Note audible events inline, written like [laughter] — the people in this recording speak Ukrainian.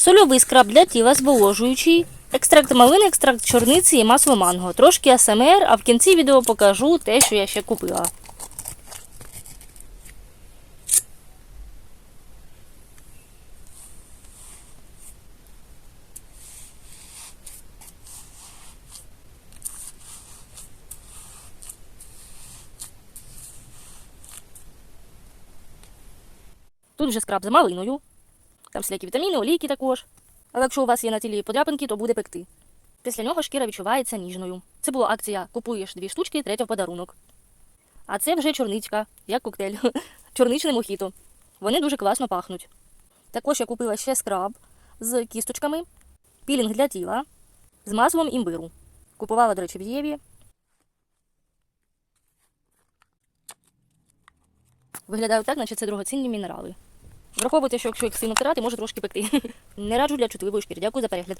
Сольовий скраб для тіла зволожуючий, екстракт малини, екстракт чорниці і масло манго. Трошки АСМР, а в кінці відео покажу те, що я ще купила. Тут вже скраб з малиною. Там всілякі вітаміни, олійки також. Але якщо у вас є на тілі подряпинки, то буде пекти. Після нього шкіра відчувається ніжною. Це була акція Купуєш дві штучки, третя в подарунок. А це вже чорничка, як коктейль. [laughs] Чорничне мохіто. Вони дуже класно пахнуть. Також я купила ще скраб з кісточками, пілінг для тіла з маслом імбиру. Купувала, до речі, в Єві. Виглядає так, наче це дорогоцінні мінерали. Враховуйте, що якщо їх сильно втирати, може трошки пекти. [laughs] Не раджу для чутливої шкіри. Дякую за перегляд.